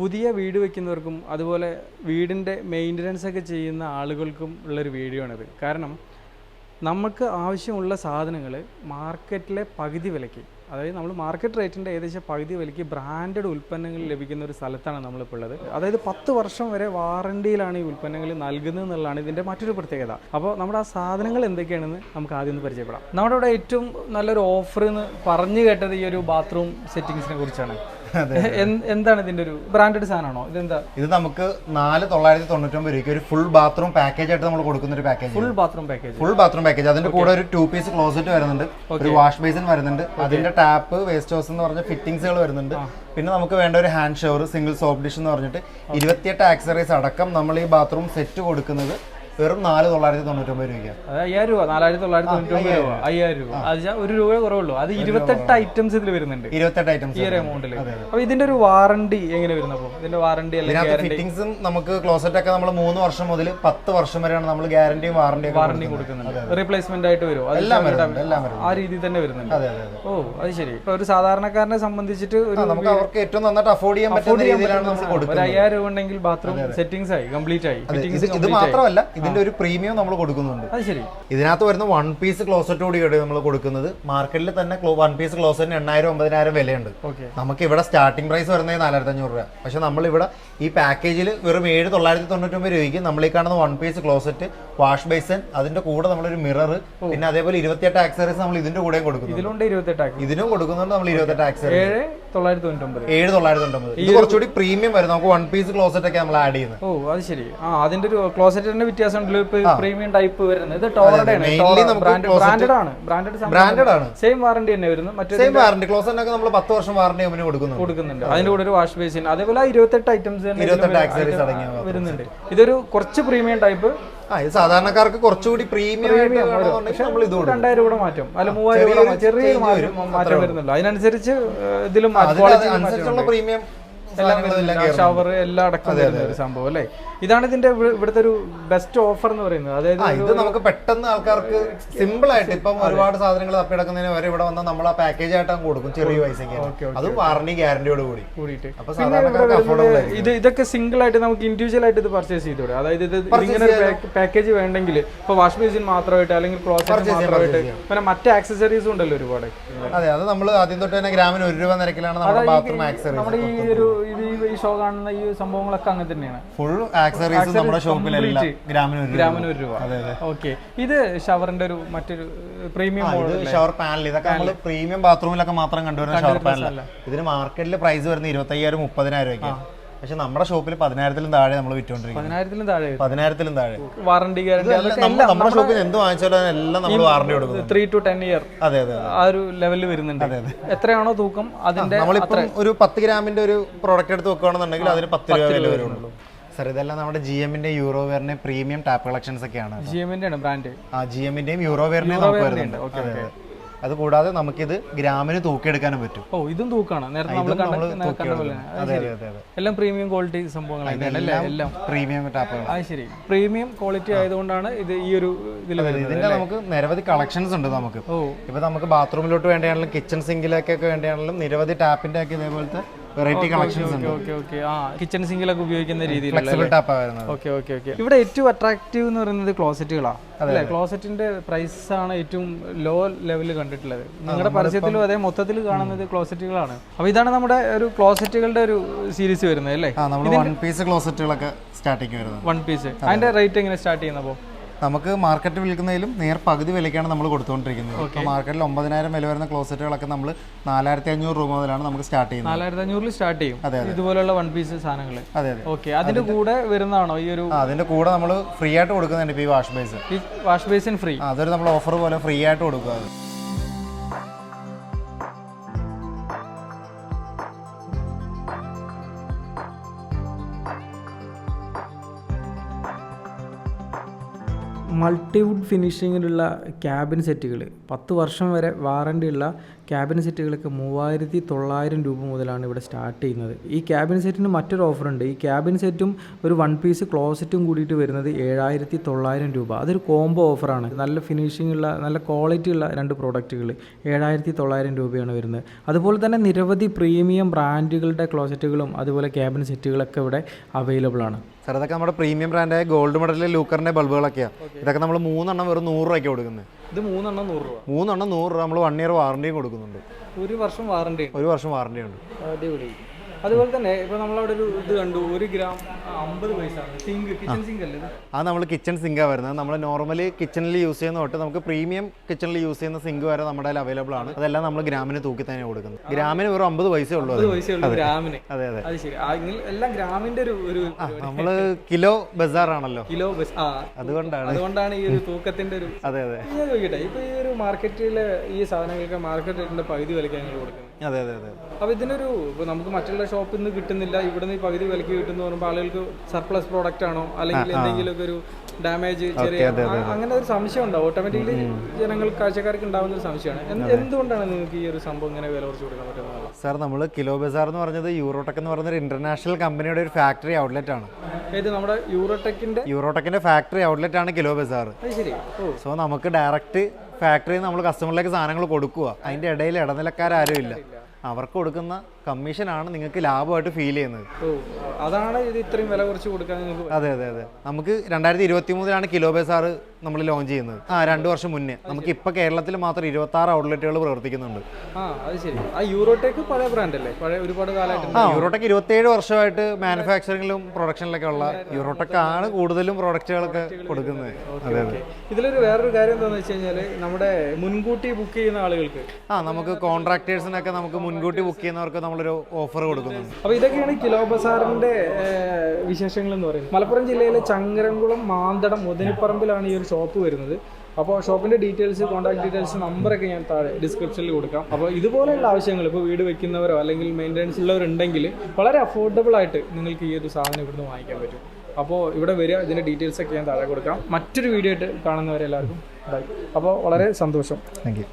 പുതിയ വീട് വയ്ക്കുന്നവർക്കും അതുപോലെ വീടിന്റെ മെയിന്റനൻസ് ഒക്കെ ചെയ്യുന്ന ആളുകൾക്കും ഉള്ളൊരു വീഡിയോ ആണിത്. കാരണം നമുക്ക് ആവശ്യമുള്ള സാധനങ്ങൾ മാർക്കറ്റിലെ പകുതി വിലയ്ക്ക് അതായത് നമ്മൾ മാർക്കറ്റ് റേറ്റിന്റെ ഏകദേശം പകുതി വിലയ്ക്ക് ബ്രാൻഡഡ് ഉൽപ്പന്നങ്ങൾ ലഭിക്കുന്ന ഒരു സ്ഥലത്താണ് നമ്മളിപ്പോൾ ഉള്ളത്. അതായത് പത്ത് വർഷം വരെ വാറണ്ടിയിലാണ് ഈ ഉൽപ്പന്നങ്ങൾ നൽകുന്നത് എന്നുള്ളതാണ് ഇതിന്റെ മറ്റൊരു പ്രത്യേകത. അപ്പോൾ നമ്മുടെ ആ സാധനങ്ങൾ എന്തൊക്കെയാണെന്ന് നമുക്ക് ആദ്യം ഒന്ന് പരിചയപ്പെടാം. നമ്മുടെ ഇവിടെ ഏറ്റവും നല്ലൊരു ഓഫർ എന്ന് പറഞ്ഞു കേട്ടത് ഈ ഒരു ബാത്റൂം സെറ്റിങ്സിനെ കുറിച്ചാണ്. എന്താണ് ഇതിന്റെ ഒരു ബ്രാൻഡഡ് സാധനമാണോ? ഇതെന്താ? ഇത് നമുക്ക് നാല് തൊള്ളായിരത്തി തൊണ്ണൂറ്റൊമ്പത് രൂപയ്ക്ക് ഒരു ഫുൾ ബാത്റൂം പാക്കേജ് ആയിട്ട് നമ്മൾ കൊടുക്കുന്ന ഒരു package full bathroom package full bathroom package അതിന്റെ കൂടെ ഒരു ടു പീസ് ക്ലോസറ്റ് വരുന്നുണ്ട്. ഒരു വാഷ് ബേസിൻ വരുന്നുണ്ട്. അതിന്റെ ടാപ്പ് വേസ്റ്റ് ഹൗസ് എന്ന് പറഞ്ഞ ഫിറ്റിംഗ്സുകൾ വരുന്നുണ്ട്. പിന്നെ നമുക്ക് വേണ്ട ഒരു hand shower single soap dish എന്ന് പറഞ്ഞിട്ട് ഇരുപത്തിയെട്ട് ആക്സറീസ് അടക്കം നമ്മൾ ഈ ബാത്റൂം സെറ്റ് കൊടുക്കുന്നത് വെറും നാല് തൊള്ളായിരത്തി തൊണ്ണൂറ്റൊമ്പത് രൂപയ്ക്ക്. അത് അയ്യായിരം രൂപ നാലായിരത്തി തൊള്ളായിരത്തി തൊണ്ണൂറ്റി ഒമ്പത് രൂപ. അയ്യായിരം രൂപ. അത് ഒരു രൂപ കുറവുള്ളൂ. അത് ഇരുപത്തെട്ട് ഐറ്റംസ് ഇതിൽ വരുന്നുണ്ട്. ഇരുപത്തെട്ട് ഐറ്റംസ് ഈ ഒരു എമൗണ്ടിൽ അപ്പൊ ഇതിന്റെ ഒരു വാറണ്ടി എങ്ങനെ വരുന്ന അപ്പോൾ ഇതിന്റെ വാറണ്ടി അല്ലെങ്കിൽ ഫിറ്റിംഗ്സും നമുക്ക് ക്ലോസറ്റ് ഒക്കെ നമ്മൾ മൂന്ന് വർഷം മുതൽ പത്ത് വർഷം വരെയാണ് നമ്മൾ ഗ്യാരണ്ടിയും വാറണ്ടിയും വാറണ്ടി കൊടുക്കുന്നത്. റീപ്ലേസ്മെന്റ് ആയിട്ട് വരും. എല്ലാം ആ രീതിയിൽ തന്നെ വരുന്നുണ്ട്. അതെ അതെ അതെ. ഓ അത് ശരി. ഇപ്പൊ ഒരു സാധാരണക്കാരനെ സംബന്ധിച്ചിട്ട് ഒരു നമുക്ക് അവർക്ക് ഏറ്റവും നന്നായിട്ട് അഫോർഡ് ചെയ്യാൻ പറ്റുന്ന രീതിയിലാണ് നമ്മൾ ഒരു കൊടുക്കുന്നത്. അയ്യായിരം രൂപ ഉണ്ടെങ്കിൽ ബാത്റൂം സെറ്റിംഗ്സ് ആയി കംപ്ലീറ്റ് ആയി. ഇത് മാത്രമല്ല ഇത് ഇതിന്റെ ഒരു പ്രീമിയം നമ്മൾ കൊടുക്കുന്നുണ്ട്. അത് ശരി. ഇതിനകത്ത് വരുന്ന വൺ പീസ് ക്ലോസറ്റ് കൂടിയാണ് നമ്മൾ കൊടുക്കുന്നത്. മാർക്കറ്റിൽ തന്നെ വൺ പീസ് ക്ലോസറ്റിന് എണ്ണായിരം ഒമ്പതിനായിരം വിലയുണ്ട്. നമുക്ക് ഇവിടെ സ്റ്റാർട്ടിംഗ് പ്രൈസ് വരുന്നത് നാലായിരത്തി അഞ്ഞൂറ് രൂപ. പക്ഷെ നമ്മൾ ഇവിടെ ഈ പാക്കേജിൽ വെറും ഏഴ് തൊള്ളായിരത്തി തൊണ്ണൂറ്റൊമ്പത് രൂപയ്ക്ക് നമ്മൾ ഈ കാണുന്ന one piece closet wash basin അതിന്റെ കൂടെ നമ്മളൊരു മിറർ പിന്നെ അതേപോലെ ഇരുപത്തിയെട്ട് ആക്സറീസ് നമ്മൾ ഇതിന്റെ കൂടെ കൊടുക്കുന്നു ഇതിലുണ്ട് ഇരുപത്തെട്ടാക്കി ഇതിനും കൊടുക്കുന്നുണ്ട് നമ്മൾ ഇരുപത്തെട്ട് ആക്സറീസ് ഏഴ് തൊള്ളായിരത്തി തൊണ്ണൂറ്റി ഒമ്പത് ഏഴ് തൊള്ളായിരത്തി തൊണ്ണൂറ്റൊമ്പത് ഇത് കുറച്ചുകൂടി പ്രീമിയം വരും. നമുക്ക് വൺ പീസ് ക്ലോസറ്റ് ഒക്കെ നമ്മൾ ആഡ് ചെയ്യുന്നത്. ഓ അത് ശരി. ആ അതിന്റെ ഒരു ക്ലോസറ്റിന്റെ വ്യത്യാസം ഉണ്ടല്ലോ ഇപ്പൊ പ്രീമിയം ടൈപ്പ് വരുന്നത്. ഇത് ടോറയുടെ ബ്രാൻഡഡ് ആണ്. ബ്രാൻഡഡ് ആണ്. സെയിം വാറണ്ടി തന്നെ വരുന്നു. മറ്റേ സെയിം വാറണ്ടി ക്ലോസറ്റ് ഒക്കെ നമ്മൾ പത്ത് വർഷം വാറണ്ടി കമ്പനി കൊടുക്കുന്നുണ്ട്. കൊടുക്കുന്നുണ്ട്. അതിന്റെ കൂടെ ഒരു വാഷ് ബേസിൻ അതേപോലെ ഇരുപത്തെട്ട് ഐറ്റംസ് തന്നെ വരുന്നുണ്ട്. ഇതൊരു കുറച്ച് പ്രീമിയം ടൈപ്പ് ആ ഇത് സാധാരണക്കാർക്ക് കുറച്ചുകൂടി പ്രീമിയം രണ്ടായിരം രൂപ മാറ്റം. അല്ല മൂവായിരം രൂപ. ചെറിയൊരു മാറ്റം. വരുന്നുള്ളൂ. അതിനനുസരിച്ച് ഇതിലും പ്രീമിയം ഷവർ എല്ലാം അടക്കം വരുന്ന ഒരു സംഭവം അല്ലേ? ഇതാണ് ഇതിന്റെ ഇവി- ഇവിടുത്തെ ഒരു ബെസ്റ്റ് ഓഫർ എന്ന് പറയുന്നത്. അതായത് ഇത് നമുക്ക് പെട്ടെന്ന് ആൾക്കാർക്ക് സിമ്പിൾ ആയിട്ട് ഇപ്പം ഒരുപാട് സാധനങ്ങൾ തപ്പിയെടുക്കുന്നതിന് വരെ ഇവിടെ വന്നാൽ നമ്മൾ ആ പാക്കേജ് ആയിട്ട് കൊടുക്കും ചെറിയ പൈസക്ക് അത് വാറണ്ടി ഗ്യാരണ്ടിയോട് കൂടി. കൂടിയിട്ട്. ഇത് ഇതൊക്കെ സിംഗിൾ ആയിട്ട് നമുക്ക് ഇൻഡിവിജ്വൽ ആയിട്ട് ഇത് പർച്ചേസ് ചെയ്തോടെ അതായത് ഇത് ഇങ്ങനെ പാക്കേജ് വേണ്ടെങ്കിൽ ഇപ്പൊ വാഷ് ബേസിൻ മാത്രമായിട്ട് അല്ലെങ്കിൽ മാത്രമായിട്ട് പിന്നെ മറ്റ് ആക്സസറീസും ഉണ്ടല്ലോ ഒരുപാട്. അതെ അത് നമ്മൾ ആദ്യം തൊട്ട് തന്നെ ഗ്രാമിന് ഒരു രൂപ നിരക്കിലാണ് നമ്മുടെ ബാത്റൂം ആക്സസറീസ് നമ്മുടെ ഈ ഒരു ഈ- ഈ ഷോ കാണുന്ന ഈ സംഭവങ്ങളൊക്കെ അങ്ങനെ തന്നെയാണ്. ഫുൾ ആക്സറീസ് നമ്മുടെ ഷോപ്പിലെല്ലാം ഗ്രാമിന് ഒരു രൂപ. ഗ്രാമിന് ഒരു രൂപ. ഓക്കെ ഇത് ഷവറിന്റെ ഒരു മറ്റൊരു പ്രീമിയം ഷവർ പാനൽ ഇതൊക്കെ നമ്മൾ പ്രീമിയം ബാത്റൂമിലൊക്കെ മാത്രം കണ്ടുവരുന്ന ഷവർ പാനൽ ഇതിന് മാർക്കറ്റിൽ പ്രൈസ് വരുന്നത് ഇരുപത്തയ്യായിരം മുപ്പതിനായിരം രൂപയ്ക്ക്. പക്ഷെ നമ്മുടെ ഷോപ്പിൽ പതിനായിരത്തിലും താഴെ നമ്മൾ വിറ്റുകൊണ്ടിരിക്കുന്നത് പതിനായിരത്തിലും താഴെ പതിനായിരത്തിലും താഴെ. വാറണ്ടി ഗ്യാരണ്ടി നമ്മുടെ ഷോപ്പിൽ എന്ത് വാങ്ങിച്ചാലും എല്ലാം നമ്മൾ വാറണ്ടി കൊടുക്കും ത്രീ ടു ടെൻ ഇയർ അതെ അതെ ആ ഒരു ലെവലിൽ വരുന്നുണ്ട്. എത്രയാണോ തൂക്കം അതിന്റെ നമ്മളിപ്പം ഒരു പത്ത് ഗ്രാമിന്റെ ഒരു പ്രോഡക്റ്റ് എടുത്ത് വെക്കുകയാണെന്നുണ്ടെങ്കിൽ അതിന് പത്ത് രൂപ വില വരുള്ളൂ. സാർ ഇതെല്ലാം നമ്മുടെ ജി എമ്മിന്റെ യൂറോവെയറിന്റെ പ്രീമിയം ടാപ്പ് കളക്ഷൻസ് ഒക്കെയാണ് ജി എമ്മിന്റെ ആണ് ബ്രാൻഡ് ആ ജി എമ്മിന്റെയും യൂറോവെയറിന്റെയും നമുക്ക് വരുന്നുണ്ട്. അതെ, അതെ. അത് കൂടാതെ നമുക്കിത് ഗ്രാമിന് തൂക്കിയെടുക്കാനും പറ്റും. ഓ ഇതും തൂക്കാണ്? നേരത്തെ നമ്മൾ കണ്ട പോലെ എല്ലാം പ്രീമിയം ക്വാളിറ്റി സംഭവങ്ങളാണ് എല്ലാം പ്രീമിയം ടാപ്പുകൾ ശരി. പ്രീമിയം ക്വാളിറ്റി ആയതുകൊണ്ടാണ് ഇത് ഈ ഒരു ഇതിൽ ഇതിന്റെ നമുക്ക് നിരവധി കളക്ഷൻസ് ഉണ്ട് നമുക്ക്. ഇപ്പൊ നമുക്ക് ബാത്റൂമിലോട്ട് വേണ്ടിയാണെങ്കിലും കിച്ചൺ സിങ്കിലേക്കൊക്കെ വേണ്ടിയാണെങ്കിലും നിരവധി ടാപ്പിന്റെ ഒക്കെ ഇതേപോലത്തെ വെറൈറ്റി കളക്ഷൻസ് ഉണ്ട്. ഓക്കെ ഓക്കെ ആ കിച്ചൺ സിങ്കിലൊക്കെ ഉപയോഗിക്കുന്ന രീതിയിലുള്ള ടാപ്പാണ് വരുന്നത് ഓക്കെ ഓക്കെ ഓക്കെ ഇവിടെ ഏറ്റവും അട്രാക്റ്റീവ് എന്ന് പറയുന്നത് ക്ലോസറ്റുകളാണ് അല്ലേ? ക്ലോസറ്റിന്റെ പ്രൈസ് ആണ് ഏറ്റവും ലോ ലെവലിൽ കണ്ടിട്ടുള്ളത്. നിങ്ങളുടെ പരസ്യത്തിലും അതേ മൊത്തത്തിൽ കാണുന്നത് ക്ലോസറ്റുകളാണ് അപ്പൊ ഇതാണ് നമ്മുടെ ഒരു ക്ലോസറ്റുകളുടെ ഒരു സീരീസ് വരുന്നത് അല്ലേ? വൺ പീസ് ക്ലോസറ്റുകളൊക്കെ സ്റ്റാർട്ടിങ് വരുന്നത്. വൺ പീസ് അതിന്റെ റേറ്റ് എങ്ങനെ സ്റ്റാർട്ട് ചെയ്യുന്നപ്പോ നമുക്ക് മാർക്കറ്റ് വിൽക്കുന്നതിലും നേർ പകുതി വിലയ്ക്കാണ് നമ്മൾ കൊടുത്തുകൊണ്ടിരിക്കുന്നത്. ഇപ്പോൾ മാർക്കറ്റിൽ ഒമ്പതിനായിരം വില വരുന്ന ക്ലോസറ്റുകളൊക്കെ നമ്മൾ നാലായിരത്തി അഞ്ഞൂറ് രൂപ മുതലാണ് നമുക്ക് സ്റ്റാർട്ട് ചെയ്യുന്നത്. നാലായിരത്തി അഞ്ഞൂറിൽ സ്റ്റാർട്ട് ചെയ്യും. അതെ ഇതുപോലുള്ള വൺ പീസ് സാധനങ്ങൾ. അതെ അതെ. ഓക്കെ അതിന്റെ കൂടെ വരുന്നതാണോ ഈ ഒരു അതിന്റെ കൂടെ നമ്മൾ ഫ്രീ ആയിട്ട് കൊടുക്കുന്നുണ്ട് ഇപ്പോൾ ഈ വാഷ് ബേസ് ഈ വാഷ് ബേസിൻ ഫ്രീ അതൊരു നമ്മൾ ഓഫർ പോലെ ഫ്രീ ആയിട്ട് കൊടുക്കുക. മൾട്ടിവുഡ് ഫിനിഷിങ്ങിലുള്ള ക്യാബിൻ സെറ്റുകൾ പത്ത് വർഷം വരെ വാറണ്ടി ഉള്ള ക്യാബിൻ സെറ്റുകൾക്ക് മൂവായിരത്തി തൊള്ളായിരം രൂപ മുതലാണ് ഇവിടെ സ്റ്റാർട്ട് ചെയ്യുന്നത്. ഈ ക്യാബിൻ സെറ്റിന് മറ്റൊരു ഓഫർ ഉണ്ട്. ഈ ക്യാബിൻ സെറ്റും ഒരു വൺ പീസ് ക്ലോസറ്റും കൂടിയിട്ട് വരുന്നത് ഏഴായിരത്തി തൊള്ളായിരം രൂപ. അതൊരു കോംബോ ഓഫറാണ് നല്ല ഫിനിഷിംഗ് ഉള്ള നല്ല ക്വാളിറ്റി ഉള്ള രണ്ട് പ്രോഡക്റ്റുകൾ ഏഴായിരത്തി തൊള്ളായിരം രൂപയാണ് വരുന്നത്. അതുപോലെ തന്നെ നിരവധി പ്രീമിയം ബ്രാൻഡുകളുടെ ക്ലോസറ്റുകളും അതുപോലെ ക്യാബിൻ സെറ്റുകളൊക്കെ ഇവിടെ അവൈലബിൾ ആണ്. സാർ ഇതൊക്കെ നമ്മുടെ പ്രീമിയം ബ്രാൻഡായ ഗോൾഡ് മെഡലിലെ ലൂക്കറിന്റെ ബൾബുകളൊക്കെയാണ് ഇതൊക്കെ നമ്മൾ മൂന്നെണ്ണം വെറും നൂറ് രൂപയ്ക്ക് കൊടുക്കുന്നത് ഇത് മൂന്നെണ്ണം നൂറ് രൂപ. മൂന്നെണ്ണം നൂറ് രൂപ നമ്മൾ വൺ ഇയർ വാറണ്ടിയും കൊടുക്കുന്നുണ്ട്. ഒരു വർഷം വാറണ്ടി ഒരു വർഷം വാറണ്ടി ഉണ്ട്. അടിപൊളി. അതുപോലെ തന്നെ ഇപ്പൊ നമ്മളവിടെ ഒരു ഇത് കണ്ടു ഒരു ഗ്രാം അമ്പത് പൈസ സിങ്ക് കിച്ചൺ സിങ്ക് അല്ലേ? അത് നമ്മൾ കിച്ചൺ സിങ്കാ വരുന്നത്. നമ്മൾ നോർമലി കിച്ചണിൽ യൂസ് ചെയ്യുന്ന തൊട്ട് നമുക്ക് പ്രീമിയം കിച്ചണിൽ യൂസ് ചെയ്യുന്ന സിങ്ക് വരെ നമ്മുടെ കയ്യിൽ അവൈലബിൾ ആണ്. അതെല്ലാം നമ്മൾ ഗ്രാമിന് തൂക്കി തന്നെ കൊടുക്കുന്നത്. ഗ്രാമിന് വെറും അമ്പത് പൈസ ഉള്ളൂ ഗ്രാമിന്. അതെ അതെ. അത് ശരി. എല്ലാം ഗ്രാമിന്റെ ഒരു ഒരു നമ്മൾ കിലോ ബസാറാണല്ലോ. കിലോ ബസ് അതുകൊണ്ടാണ്. അതുകൊണ്ടാണ് ഈ ഒരു തൂക്കത്തിന്റെ ഒരു അതെ അതെ. ചോദിക്കട്ടെ ഇപ്പൊ ഈ ഒരു മാർക്കറ്റിലെ ഈ സാധനങ്ങൾക്ക് മാർക്കറ്റ് റേറ്റിന്റെ പകുതി ഞങ്ങൾ കൊടുക്കുന്നത്. അതെ അതെ അതെ. അപ്പൊ ഇതിനൊരു നമുക്ക് മറ്റുള്ള ഷോപ്പിൽ നിന്ന് കിട്ടുന്നില്ല. ഇവിടെ നിന്ന് പകുതി വിലക്ക് കിട്ടുന്ന പറയുമ്പോൾ ആളുകൾക്ക് സർപ്ലസ് പ്രോഡക്റ്റ് ആണോ? അല്ലെങ്കിൽ എന്തെങ്കിലുമൊക്കെ ഒരു ഡാമേജ് ചെറിയ അങ്ങനെ ഒരു സംശയം ഉണ്ടാവും ഓട്ടോമാറ്റിക്കലി ജനങ്ങൾ കാഴ്ചക്കാർക്ക് ഉണ്ടാവുന്ന ഒരു സംശയമാണ്. എന്തുകൊണ്ടാണ് നിങ്ങൾക്ക് ഈ ഒരു സംഭവം ഇങ്ങനെ വില കുറച്ച് കൊടുക്കാൻ പറ്റുന്നത്? സാർ നമ്മൾ കിലോ ബസാർ എന്ന് പറഞ്ഞത് യൂറോടെക് എന്ന് പറയുന്ന ഒരു ഇന്റർനാഷണൽ കമ്പനിയുടെ ഒരു ഫാക്ടറി ഔട്ട്ലെറ്റ് ആണ്. നമ്മുടെ യൂറോടെക്കിന്റെ യൂറോടെക്കിന്റെ ഫാക്ടറി ഔട്ട്ലെറ്റ് ആണ് കിലോ ബസാർ. ശരി. സോ നമുക്ക് ഡയറക്റ്റ് ഫാക്ടറിയിൽ നിന്ന് നമ്മൾ കസ്റ്റമറിലേക്ക് സാധനങ്ങൾ കൊടുക്കുക അതിന്റെ ഇടയിൽ ഇടനിലക്കാരും ഇല്ല അവർക്ക് കൊടുക്കുന്ന കമ്മീഷനാണ് നിങ്ങൾക്ക് ലാഭമായിട്ട് ഫീൽ ചെയ്യുന്നത്. അതാണ് ഇത് ഇത്രയും വില കുറച്ച് കൊടുക്കാൻ അതെ അതെ അതെ. നമുക്ക് രണ്ടായിരത്തി ഇരുപത്തി മൂന്നിലാണ് കിലോ ബസാർ നമ്മൾ ലോഞ്ച് ചെയ്യുന്നത്. ആ രണ്ട് വർഷം മുന്നേ. നമുക്ക് ഇപ്പൊ കേരളത്തിൽ മാത്രം ഇരുപത്തി ആറ് ഔട്ട്ലെറ്റുകൾ പ്രവർത്തിക്കുന്നുണ്ട്. ആ അത് ശരി. ആ യൂറോടെക്ക് പഴയ ബ്രാൻഡ് അല്ലേ? പഴയ ഒരുപാട് കാലമായിട്ട് ആ യൂറോടെക് ഇരുപത്തേഴ് വർഷമായിട്ട് മാനുഫാക്ചറിംഗിലും പ്രൊഡക്ഷനിലൊക്കെ ഉള്ള യൂറോടെക് ആണ് കൂടുതലും പ്രൊഡക്റ്റുകളൊക്കെ കൊടുക്കുന്നത്. അതെ അതെ. ഇതിലൊരു വേറൊരു കാര്യം എന്താണെന്ന് വെച്ച് കഴിഞ്ഞാൽ നമ്മുടെ മുൻകൂട്ടി ബുക്ക് ചെയ്യുന്ന ആളുകൾക്ക് ആ നമുക്ക് കോൺട്രാക്ടേഴ്സിനൊക്കെ നമുക്ക് മുൻകൂട്ടി ബുക്ക് ചെയ്യുന്നവർക്ക് നമ്മളൊരു ഓഫർ കൊടുക്കുന്നുണ്ട് അപ്പോൾ ഇതൊക്കെയാണ് കിലോ ബസാറിന്റെ വിശേഷങ്ങൾ എന്ന് പറയുന്നത്. മലപ്പുറം ജില്ലയിലെ ചങ്ങരംകുളം മാന്തടം മുതനിപ്പറമ്പിലാണ് ഈ ഒരു ഷോപ്പ് വരുന്നത്. അപ്പോൾ ഷോപ്പിന്റെ ഡീറ്റെയിൽസ് കോൺടാക്ട് ഡീറ്റെയിൽസ് നമ്പറൊക്കെ ഞാൻ താഴെ ഡിസ്ക്രിപ്ഷനിൽ കൊടുക്കാം. അപ്പോൾ ഇതുപോലെയുള്ള ആവശ്യങ്ങൾ ഇപ്പോൾ വീട് വെക്കുന്നവരോ അല്ലെങ്കിൽ മെയിന്റെനൻസ് ഉള്ളവരുണ്ടെങ്കിൽ വളരെ അഫോർഡബിൾ ആയിട്ട് നിങ്ങൾക്ക് ഈ ഒരു സാധനം ഇവിടുന്ന് വാങ്ങിക്കാൻ പറ്റും. അപ്പോൾ ഇവിടെ വരിക ഇതിന്റെ ഡീറ്റെയിൽസ് ഒക്കെ ഞാൻ താഴെ കൊടുക്കാം. മറ്റൊരു വീഡിയോ ആയിട്ട് കാണുന്നവരെല്ലാവർക്കും ബൈ അപ്പോൾ വളരെ സന്തോഷം. Thank you